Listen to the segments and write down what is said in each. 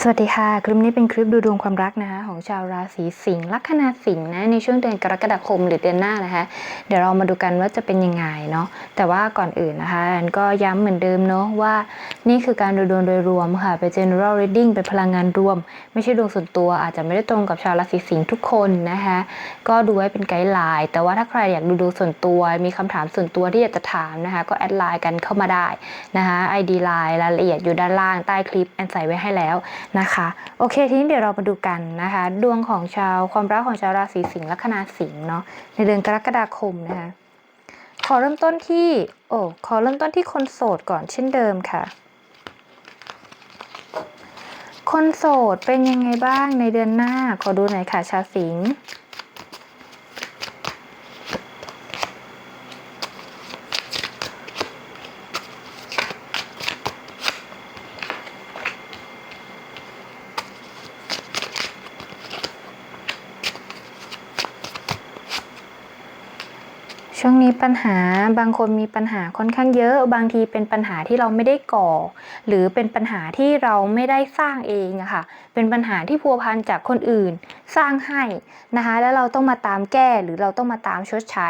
สวัสดีค่ะ คลิปนี้เป็นคลิปดูดวงความรักนะคะ ของชาวราศีสิงห์ลัคนาสิงห์นะในช่วงเดือนกรกฎาคมหรือเดือนหน้านะคะ เดี๋ยวเรามาดูกันว่าจะเป็นยังไงเนาะแต่ว่าก่อนอื่นนะคะแอนก็ย้ำเหมือนเดิมเนาะว่านี่คือการดูดวงโดยรวมค่ะเป็น general reading เป็นพลังงานรวม ไม่ใช่ดวงส่วนตัวอาจจะไม่ได้ตรงกับชาวราศีสิงห์ทุกคนนะคะก็ดูไว้เป็นไกด์ไลน์แต่ว่าถ้าใครอยากดูดวงส่วนตัว มีคำถามส่วนตัวที่อยากจะถามนะคะ ก็แอดไลน์กันเข้ามาได้นะคะ ID ไลน์รายละเอียดอยู่ด้านล่างใต้คลิปแอนใส่ไว้ให้แล้วนะคะ โอเคทีนี้เดี๋ยวเรามาดูกันนะคะ ดวงของชาวความรักของชาวราศีสิงห์ลัคนาสิงห์เนาะในเดือนกรกฎาคมนะคะขอเริ่มต้นที่โอ้ขอเริ่มต้นที่คนโสดก่อนเช่นเดิมค่ะ คนโสดเป็นยังไงบ้างในเดือนหน้าขอดูหน่อยค่ะชาวสิงห์ ช่วงนี้ปัญหาบางคนมีปัญหาค่อนข้างเยอะ บางทีเป็นปัญหาที่เราไม่ได้ก่อ หรือเป็นปัญหาที่เราไม่ได้สร้างเองอะค่ะเป็นปัญหาที่พัวพันจากคนอื่น สร้างให้นะคะ แล้วเราต้องมาตามแก้หรือเราต้องมาตามชดใช้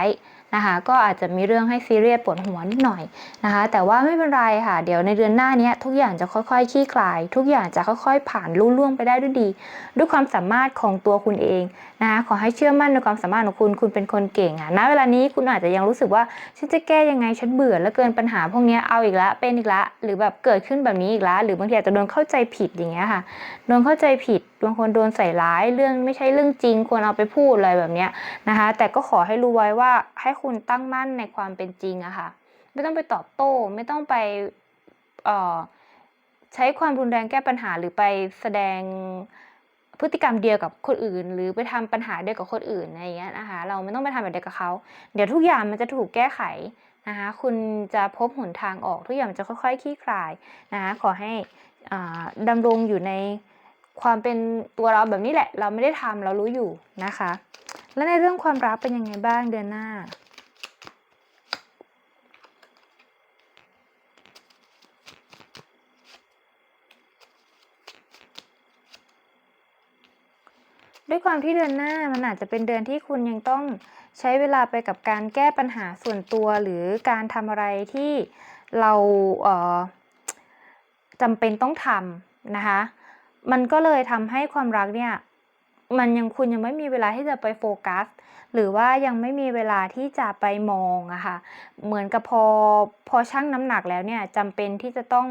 นะคะก็อาจจะมีเรื่องให้ซีเรียสปวดหัวนิดหน่อยนะคะแต่ว่าไม่เป็นไรค่ะ เดี๋ยวในเดือนหน้านี้ทุกอย่างจะค่อยๆคลี่คลาย ทุกอย่างจะค่อยๆ ผ่านลุล่วงไปได้ด้วยดี ด้วยความสามารถของตัวคุณเองนะคะขอให้เชื่อมั่นในความสามารถของคุณคุณเป็นคนเก่งอะณเวลานี้คุณอาจจะยังรู้สึกว่าฉันจะแก้ยังไงฉันเบื่อแล้วเกินปัญหาพวกนี้เอาอีกละเป็นอีกละหรือแบบเกิดขึ้นแบบนี้อีกละหรือบางทีอาจจะโดนเข้าใจผิดอย่างเงี้ยค่ะโดนเข้าใจผิด บางคนโดนใส่ร้ายเรื่องไม่ใช่เรื่องจริงควรเอาไปพูดอะไรแบบเนี้ยนะคะ แต่ก็ขอให้รู้ไว้ว่าให้คุณตั้งมั่นในความเป็นจริงอะค่ะ ไม่ต้องไปตอบโต้ ไม่ต้องไปเอ่อใช้ความรุนแรงแก้ปัญหาหรือไปแสดงพฤติกรรมเดียวกับคนอื่น หรือไปทำปัญหาเดียวกับคนอื่นอะไรอย่างเงี้ยนะคะเราไม่ต้องไปทำแบบเดียวกับเขา เดี๋ยวทุกอย่างมันจะถูกแก้ไขนะคะคุณจะพบหนทางออกทุกอย่างมันจะค่อยๆคลี่คลายนะคะขอให้ดำรงอยู่ใน ความเป็นตัวเราแบบนี้แหละ เราไม่ได้ทำเรารู้อยู่นะคะ แล้วในเรื่องความรักเป็นยังไงบ้างเดือนหน้าด้วยความที่เดือนหน้ามันอาจจะเป็นเดือนที่คุณยังต้องใช้เวลาไปกับการแก้ปัญหาส่วนตัวหรือการทำอะไรที่เราเจำเป็นต้องทำนะคะ มันก็เลยทำให้ความรักเนี่ยมันยังคุณยังไม่มีเวลาที่จะไปโฟกัส หรือว่ายังไม่มีเวลาที่จะไปมองอะค่ะเหมือนกับพอพอชั่งน้ำหนักแล้วเนี่ยจำเป็นที่จะต้อง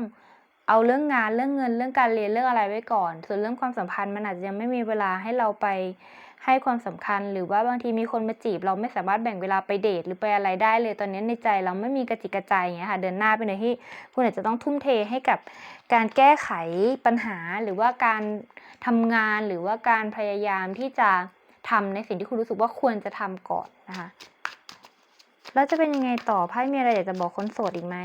เอาเรื่องงานเรื่องเงินเรื่องการเรียนเรื่องอะไรไว้ก่อน ส่วนเรื่องความสัมพันธ์มันอาจจะยังไม่มีเวลาให้เราไปให้ความสำคัญ หรือว่าบางทีมีคนมาจีบ เราไม่สามารถแบ่งเวลาไปเดทหรือไปอะไรได้เลยตอนนี้ในใจเราไม่มีกระจิกกระใจอย่างเงี้ยค่ะเดินหน้าไปในที่คุณอาจจะต้องทุ่มเทให้กับ การแก้ไขปัญหาหรือว่าการทำงานหรือว่าการพยายามที่จะทำในสิ่งที่คุณรู้สึกว่าควรจะทำก่อนนะคะแล้วจะเป็นยังไงต่อไพ่มีอะไรอยากจะบอกคนโสดอีกไหม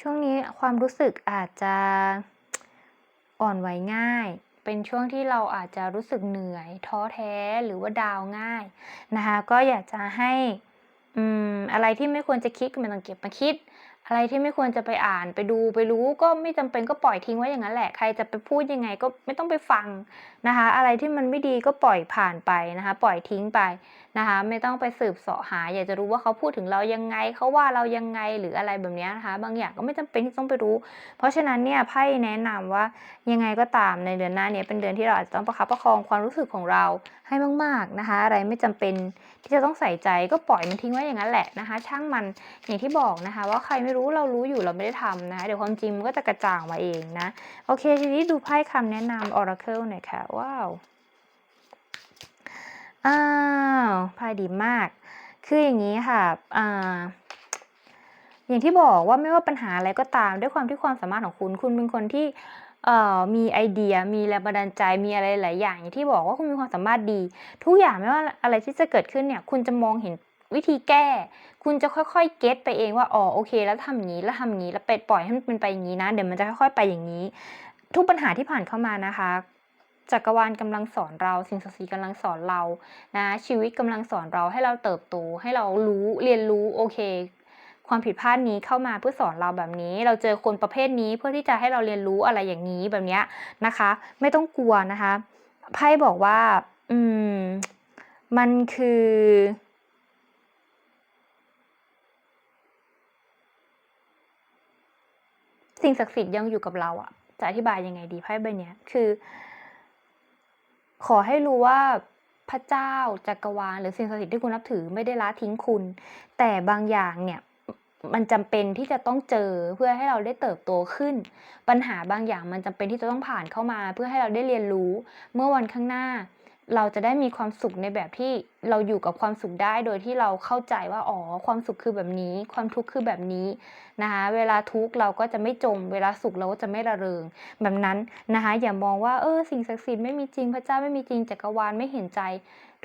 ช่วงนี้ความ รู้สึกอาจจะอ่อนไหวง่าย เป็นช่วงที่เราอาจจะรู้สึกเหนื่อย ท้อแท้หรือว่าดาวง่ายนะคะก็อยากจะให้อืมอะไรที่ไม่ควรจะคิดก็ไม่ต้องเก็บมาคิด อะไรที่ไม่ควรจะไปอ่านไปดูไปรู้ก็ไม่จำเป็นก็ปล่อยทิ้งไว้อย่างนั้นแหละ ใครจะไปพูดยังไงก็ไม่ต้องไปฟังนะคะ อะไรที่มันไม่ดีก็ปล่อยผ่านไปนะคะ ปล่อยทิ้งไป นะคะ ไม่ต้องไปสืบเสาะหา อยากจะรู้ว่าเขาพูดถึงเรายังไงเขาว่าเรายังไงหรืออะไรแบบนี้นะคะ บางอย่างก็ไม่จำเป็นที่ต้องไปรู้ เพราะฉะนั้นเนี่ยไพ่แนะนำว่ายังไงก็ตามในเดือนหน้าเนี้เป็นเดือนที่เราอาจจะต้องประคับประคองความรู้สึกของเราให้มาก ๆนะคะ อะไรไม่จำเป็นที่จะต้องใส่ใจก็ปล่อยมันทิ้งไว้อย่างนั้นแหละนะคะ ช่างมันอย่างที่บอกนะคะ ว่าใครไม่รู้เรารู้อยู่เราไม่ได้ทำนะคะเดี๋ยวความจริงมันก็จะกระจ่างมาเองนะโอเคทีนี้ดูไพ่คำแนะนำ Oracle หน่อยค่ะว้าว อ้าวไพ่ดีมาก คืออย่างนี้ค่ะอ่าอย่างที่บอกว่าไม่ว่าปัญหาอะไรก็ตาม ด้วยความที่ความสามารถของคุณ คุณเป็นคนที่เอ่อมีไอเดีย มีแรงบันดาลใจ มีอะไรหลายอย่างอย่างที่บอกว่าคุณมีความสามารถดี ทุกอย่างไม่ว่าอะไรที่จะเกิดขึ้นเนี่ย คุณจะมองเห็นวิธีแก้ คุณจะค่อยๆ เก็ตไปเองว่าอ๋อโอเค แล้วทำอย่างนี้แล้วทำอย่างนี้แล้วไปปล่อยให้มันเป็นไปอย่างนี้นะ เดี๋ยวมันจะค่อยๆไปอย่างนี้ ทุกปัญหาที่ผ่านเข้ามานะคะ จักรวาลกำลังสอนเรา สิ่งศักดิ์สิทธิ์กำลังสอนเรานะ ชีวิตกำลังสอนเราให้เราเติบโต ให้เรารู้เรียนรู้โอเค ความผิดพลาดนี้เข้ามาเพื่อสอนเราแบบนี้ เราเจอคนประเภทนี้เพื่อที่จะให้เราเรียนรู้อะไรอย่างนี้แบบเนี้ยนะคะ ไม่ต้องกลัวนะคะไพ่บอกว่า อืม มันคือสิ่งศักดิ์สิทธิ์ยังอยู่กับเราอะจะอธิบายยังไงดีไพ่ใบเนี้ยคือ ขอให้รู้ว่าพระเจ้าจักรวาลหรือสิ่งศักดิ์สิทธิ์ที่คุณนับถือไม่ได้ละทิ้งคุณ แต่บางอย่างเนี่ยมันจำเป็นที่จะต้องเจอเพื่อให้เราได้เติบโตขึ้น ปัญหาบางอย่างมันจำเป็นที่จะต้องผ่านเข้ามา เพื่อให้เราได้เรียนรู้ เมื่อวันข้างหน้า เราจะได้มีความสุขในแบบที่เราอยู่กับความสุขได้โดยที่เราเข้าใจว่าอ๋อความสุขคือแบบนี้ ความทุกข์คือแบบนี้นะคะเวลาทุกข์เราก็จะไม่จม เวลาสุขเราก็จะไม่ระเริง แบบนั้นนะคะอย่ามองว่าเออสิ่งศักดิ์สิทธิ์ไม่มีจริงพระเจ้าไม่มีจริงจักรวาลไม่เห็นใจ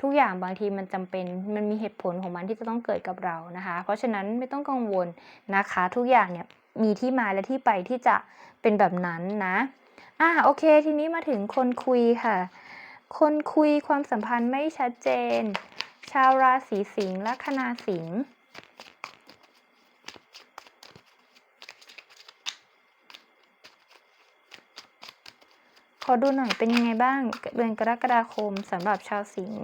ทุกอย่างบางทีมันจำเป็นมันมีเหตุผลของมันที่จะต้องเกิดกับเรานะคะ เพราะฉะนั้นไม่ต้องกังวลนะคะ ทุกอย่างเนี่ยมีที่มาและที่ไปที่จะเป็นแบบนั้นนะอะโอเค ทีนี้มาถึงคนคุยค่ะ คนคุยความสัมพันธ์ไม่ชัดเจน ชาวราศีสิงห์ลัคนาสิงห์ขอดูหน่อยเป็นยังไงบ้างเดือนกรกฎาคมสำหรับชาวสิงห์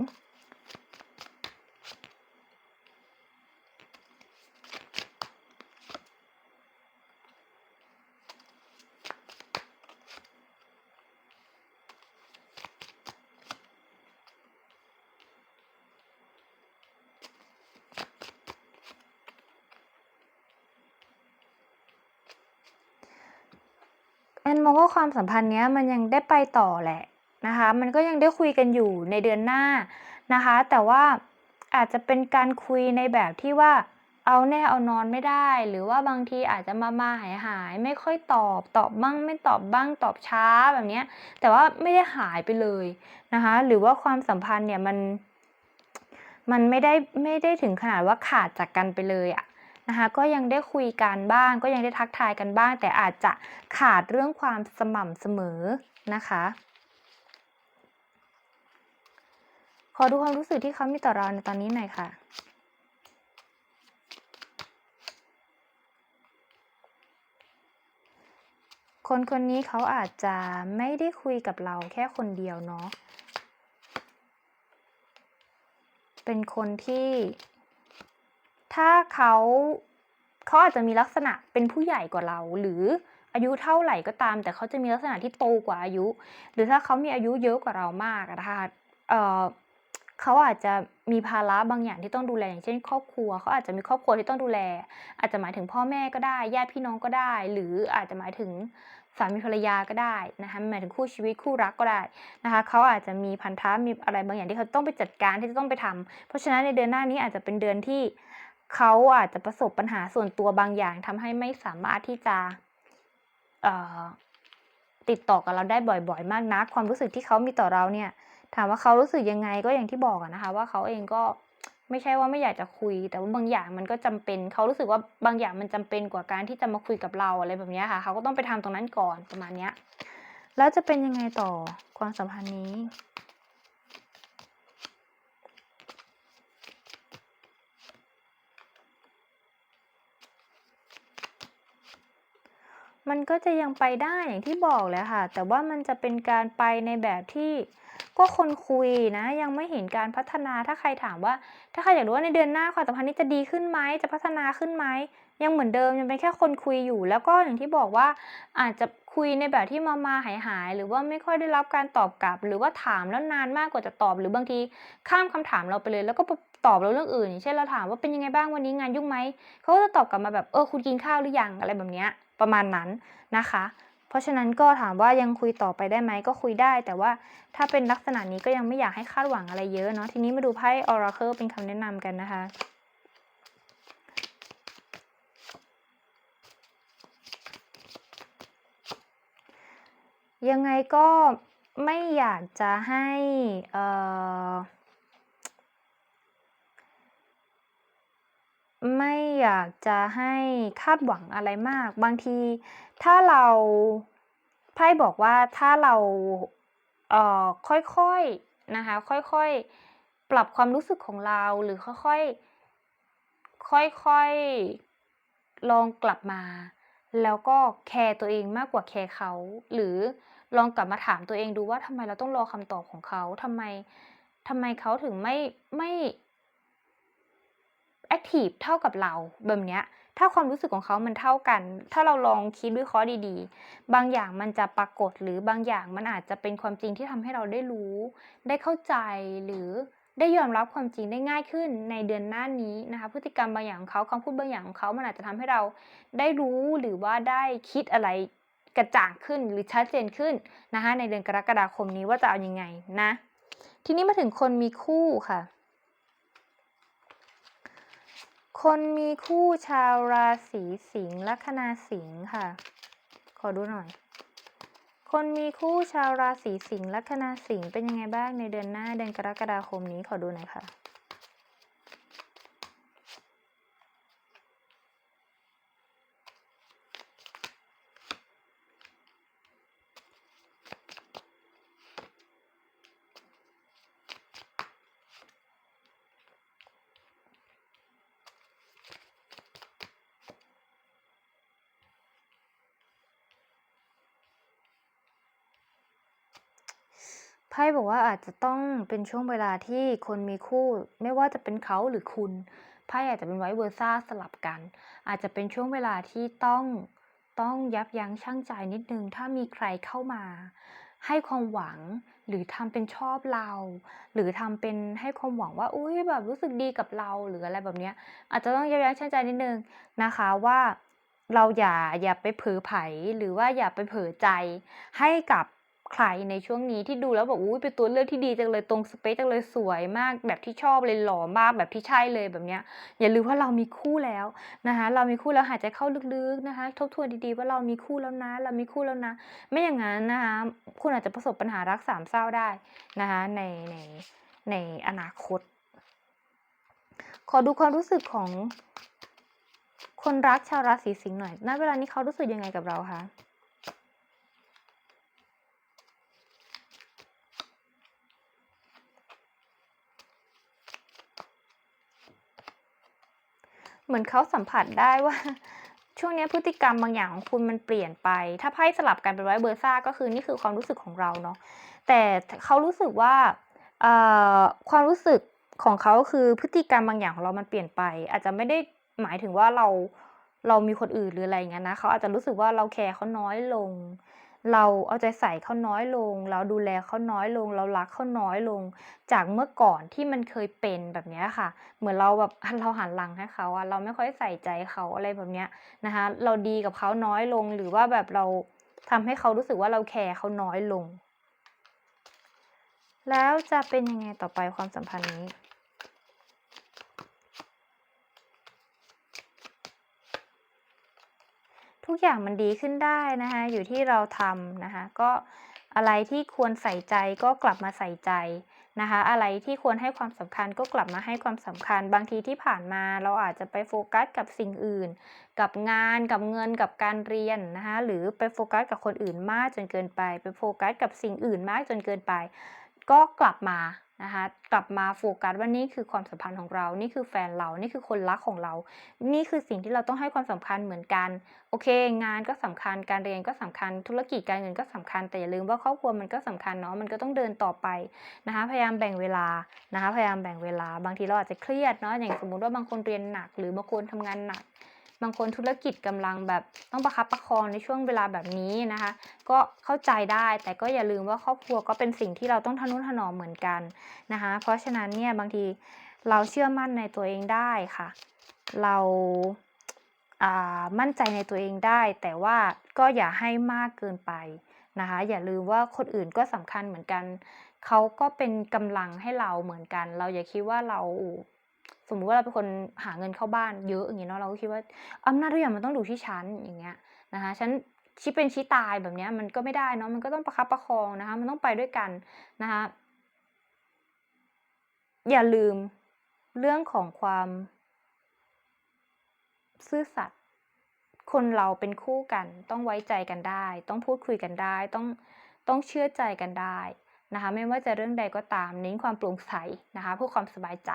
นมองว่าความสัมพันธ์เนี้ยมันยังได้ไปต่อแหละนะคะ มันก็ยังได้คุยกันอยู่ในเดือนหน้านะคะ แต่ว่าอาจจะเป็นการคุยในแบบที่ว่าเอาแน่เอานอนไม่ได้ หรือว่าบางทีอาจจะมามาหายหายไม่ค่อยตอบ ตอบบ้างไม่ตอบบ้างตอบช้าแบบเนี้ยแต่ว่าไม่ได้หายไปเลยนะคะ หรือว่าความสัมพันธ์เนี่ยมัน มันไม่ได้ไม่ได้ถึงขนาดว่าขาดจากกันไปเลยอะ นะคะก็ยังได้คุยกันบ้าง ก็ยังได้ทักทายกันบ้าง แต่อาจจะขาดเรื่องความสม่ำเสมอนะคะ ขอดูความรู้สึกที่เขามีต่อเราในตอนนี้หน่อยค่ะคนคนนี้เขาอาจจะไม่ได้คุยกับเราแค่คนเดียวเนาะ เป็นคนที่ ถ้าเขาเขาอาจจะมีลักษณะเป็นผู้ใหญ่กว่าเรา หรืออายุเท่าไหร่ก็ตาม แต่เขาจะมีลักษณะที่โตกว่าอายุ หรือถ้าเขามีอายุเยอะกว่าเรามากนะคะเอ่อเขาอาจจะมีภาระบางอย่างที่ต้องดูแลอย่างเช่น ครอบครัวเขาอาจจะมีครอบครัวที่ต้องดูแล อาจจะหมายถึงพ่อแม่ก็ได้ญาติพี่น้องก็ได้ หรืออาจจะหมายถึงสามีภรรยาก็ได้นะคะหมายถึงคู่ชีวิตคู่รักก็ได้นะคะเขาอาจจะมีพันธะมีอะไรบางอย่างที่เขาต้องไปจัดการที่จะต้องไปทำเพราะฉะนั้นในเดือนหน้านี้อาจจะเป็นเดือนที่ เขาอาจจะประสบปัญหาส่วนตัวบางอย่างทำให้ไม่สามารถที่จะติดต่อกับเราได้บ่อย ๆ มากนักความรู้สึกที่เขามีต่อเราเนี่ย ถามว่าเขารู้สึกยังไงก็อย่างที่บอกนะคะ ว่าเขาเองก็ไม่ใช่ว่าไม่อยากจะคุย แต่ว่าบางอย่างมันก็จำเป็น เขารู้สึกว่าบางอย่างมันจำเป็นกว่าการที่จะมาคุยกับเราอะไรแบบนี้ค่ะเขาก็ต้องไปทำตรงนั้นก่อนประมาณเนี้ยแล้วจะเป็นยังไงต่อความสัมพันธ์นี้ มันก็จะยังไปได้อย่างที่บอกแหละค่ะ แต่ว่ามันจะเป็นการไปในแบบที่ก็คนคุยนะ ยังไม่เห็นการพัฒนาถ้าใครถามว่า ถ้าใครอยากรู้ว่าในเดือนหน้าความสัมพันธ์นี้จะดีขึ้นไหมจะพัฒนาขึ้นไหม ยังเหมือนเดิมยังเป็นแค่คนคุยอยู่ แล้วก็อย่างที่บอกว่าอาจจะคุยในแบบที่มามาหายหายๆหรือว่าไม่ค่อยได้รับการตอบกลับ หรือว่าถามแล้วนานมากกว่าจะตอบ หรือบางทีข้ามคำถามเราไปเลย แล้วก็ตอบเราเรื่องอื่นเช่นเราถามว่าเป็นยังไงบ้างวันนี้งานยุ่งไหมเขาก็จะตอบกลับมาแบบเออคุณกินข้าวหรือยังอะไรแบบเนี้ยประมาณนั้นนะคะ เพราะฉะนั้นก็ถามว่ายังคุยต่อไปได้ไหมก็คุยได้ แต่ว่าถ้าเป็นลักษณะนี้ก็ยังไม่อยากให้คาดหวังอะไรเยอะเนาะทีนี้มาดูไพ่ Oracle เป็นคำแนะนำกันนะคะ ยังไงก็ไม่อยากจะให้เอ่อไม่อยากจะให้คาดหวังอะไรมาก บางทีถ้าเราไพ่บอกว่าถ้าเราเอ่อค่อยๆนะคะค่อยๆ ปรับความรู้สึกของเราหรือค่อยๆ ค่อยๆ ลองกลับมา แล้วก็แคร์ตัวเองมากกว่าแคร์เขา หรือลองกลับมาถามตัวเองดูว่าทำไมเราต้องรอคำตอบของเขาทำไมทำไมเขาถึงไม่ไม่แอ็กทิฟเท่ากับเราแบบเนี้ย ถ้าความรู้สึกของเขามันเท่ากัน ถ้าเราลองคิดวิเคราะห์ดีๆ บางอย่างมันจะปรากฏหรือบางอย่างมันอาจจะเป็นความจริงที่ทำให้เราได้รู้ ได้เข้าใจหรือ ได้ยอมรับความจริงได้ง่ายขึ้นในเดือนหน้านี้นะคะ พฤติกรรมบางอย่างของเขาคำพูดบางอย่างของเขามันอาจจะทำให้เราได้รู้หรือว่าได้คิดอะไรกระจ่างขึ้นหรือชัดเจนขึ้นนะคะในเดือนกรกฎาคมนี้ว่าจะเอาอยังไงนะ ทีนี้มาถึงคนมีคู่ค่ะ คนมีคู่ชาวราศีสิงห์ลัคนาสิงห์ค่ะ ขอดูหน่อย คนมีคู่ชาวราศีสิงห์ลัคนาสิงห์เป็นยังไงบ้างในเดือนหน้าเดือนกรกฎาคมนี้ขอดูหน่อยค่ะ พ่บอกว่าอาจจะต้องเป็นช่วงเวลาที่คนมีคู่ ไม่ว่าจะเป็นเขาหรือคุณไพ่อาจจะเป็นไวซ์เวอร์ซ่าสลับกัน อาจจะเป็นช่วงเวลาที่ต้องต้องยับยั้งชั่งใจนิดนึง ถ้ามีใครเข้ามา ให้ความหวังหรือทำเป็นชอบเรา หรือทำเป็นให้ความหวังว่าอุ๊ยแบบรู้สึกดีกับเราหรืออะไรแบบเนี้ย อาจจะต้องยับยั้งชั่งใจนิดนึงนะคะว่าเราอย่าอย่าไปเผลอไผลหรือว่าอย่าไปเผลอใจให้กับ ใครในช่วงนี้ที่ดูแล้วแบบอุ๊ยเป็นตัวเลือกที่ดีจังเลยตรงสเปกจังเลยสวยมาก แบบที่ชอบเลยหล่อมากแบบที่ใช่เลยแบบเนี้ยอย่าลืมว่าเรามีคู่แล้วนะคะ เรามีคู่แล้วหายใจเข้าลึกๆนะคะ ทบทวนดีๆว่าเรามีคู่แล้วนะ เรามีคู่แล้วนะ ไม่อย่างงั้นนะคะคุณอาจจะประสบปัญหารักสามเศร้าได้นะคะในในในอนาคต ขอดูความรู้สึกของคนรักชาวราศีสิงห์หน่อยณเวลานี้เขารู้สึกยังไงกับเราคะ? เหมือนเขาสัมผัสได้ว่า ช่วงนี้พฤติกรรมบางอย่างของคุณมันเปลี่ยนไป ถ้าไพ่สลับกันเป็นไวซ์เวอร์ซ่าก็คือนี่คือความรู้สึกของเราเนาะแต่เขารู้สึกว่าความรู้สึกของเขาคือพฤติกรรมบางอย่างของเรามันเปลี่ยนไป อาจจะไม่ได้หมายถึงว่าเราเรามีคนอื่นหรืออะไรอย่างเงี้ยนะเขาอาจจะรู้สึกว่าเราแคร์เขาน้อยลง เราเอาใจใส่เขาน้อยลง เราดูแลเขาน้อยลง เรารักเขาน้อยลง จากเมื่อก่อนที่มันเคยเป็นแบบนี้ค่ะ เหมือนเราแบบเราหันหลังให้เขาอะเราไม่ค่อยใส่ใจเขาอะไรแบบเนี้ยนะคะ เราดีกับเขาน้อยลงหรือว่าแบบเราทำให้เขารู้สึกว่าเราแคร์เขาน้อยลง แล้วจะเป็นยังไงต่อไปความสัมพันธ์นี้? ทุกอย่างมันดีขึ้นได้นะคะอยู่ที่เราทำนะคะก็อะไรที่ควรใส่ใจก็กลับมาใส่ใจนะคะอะไรที่ควรให้ความสำคัญก็กลับมาให้ความสำคัญ บางทีที่ผ่านมาเราอาจจะไปโฟกัสกับสิ่งอื่น กับงานกับเงินกับการเรียนนะคะหรือไปโฟกัสกับคนอื่นมากจนเกินไป ไปโฟกัสกับสิ่งอื่นมากจนเกินไป ก็กลับมา นะคะกลับมาโฟกัสว่านี่คือความสัมพันธ์ของเรา นี่คือแฟนเรา นี่คือคนรักของเรา นี่คือสิ่งที่เราต้องให้ความสำคัญเหมือนกัน โอเค งานก็สำคัญ การเรียนก็สำคัญ ธุรกิจการเงินก็สำคัญ แต่อย่าลืมว่าครอบครัวมันก็สำคัญเนาะ มันก็ต้องเดินต่อไปนะคะ พยายามแบ่งเวลานะคะ พยายามแบ่งเวลา บางทีเราอาจจะเครียดเนาะ อย่างสมมุติว่าบางคนเรียนหนัก หรือบางคนทำงานหนัก บางคนธุรกิจกำลังแบบต้องประคับประคองในช่วงเวลาแบบนี้นะคะ ก็เข้าใจได้แต่ก็อย่าลืมว่าครอบครัวก็เป็นสิ่งที่เราต้องทะนุถนอมเหมือนกันนะคะ เพราะฉะนั้นเนี่ยบางทีเราเชื่อมั่นในตัวเองได้ค่ะ เราอ่ามั่นใจในตัวเองได้ แต่ว่าก็อย่าให้มากเกินไปนะคะ อย่าลืมว่าคนอื่นก็สำคัญเหมือนกัน เขาก็เป็นกำลังให้เราเหมือนกัน เราอย่าคิดว่าเรา สมมุติว่าเราเป็นคนหาเงินเข้าบ้านเยอะอย่างงี้เนาะเราก็คิดว่าอำนาจทุกอย่างมันต้องอยู่ที่ฉันอย่างเงี้ยนะคะฉันชี้เป็นชี้ตายแบบเนี้ยมันก็ไม่ได้เนาะมันก็ต้องประคับประคองนะคะมันต้องไปด้วยกันนะคะอย่าลืมเรื่องของความซื่อสัตย์คนเราเป็นคู่กัน ต้องไว้ใจกันได้ ต้องพูดคุยกันได้ ต้องต้องเชื่อใจกันได้ นะคะไม่ว่าจะเรื่องใดก็ตามเน้นความโปร่งใสนะคะเพื่อความสบายใจ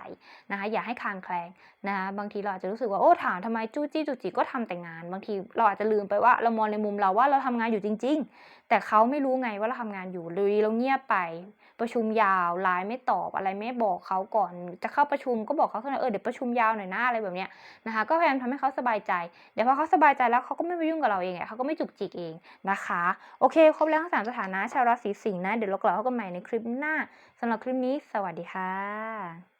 นะคะอย่าให้คลางแคลงนะคะบางทีเราอาจจะรู้สึกว่าโอ้ถามทำไมจู้จี้จุจิกก็ทำแต่งาน บางทีเราอาจจะลืมไปว่าเรามองในมุมเราว่าเราทำงานอยู่จริง ๆ แต่เขาไม่รู้ไงว่าเราทำงานอยู่เลยเราเงียบไป ประชุมยาวไลน์ไม่ตอบอะไรไม่บอกเขาก่อนจะเข้าประชุมก็บอกเขาเสนอเออเดี๋ยวประชุมยาวหน่อยนะอะไรแบบเนี้ยนะคะก็พยายามทำให้เขาสบายใจเดี๋ยวพอเขาสบายใจแล้วเขาก็ไม่ไปยุ่งกับเราเองเขาก็ไม่จุกจิกเองนะคะโอเคครบแล้วทั้งสามสถานะชาวราศีสิงห์นะเดี๋ยวเรากลับมาพบกันใหม่ในคลิปหน้าสำหรับคลิปนี้ สวัสดีค่ะ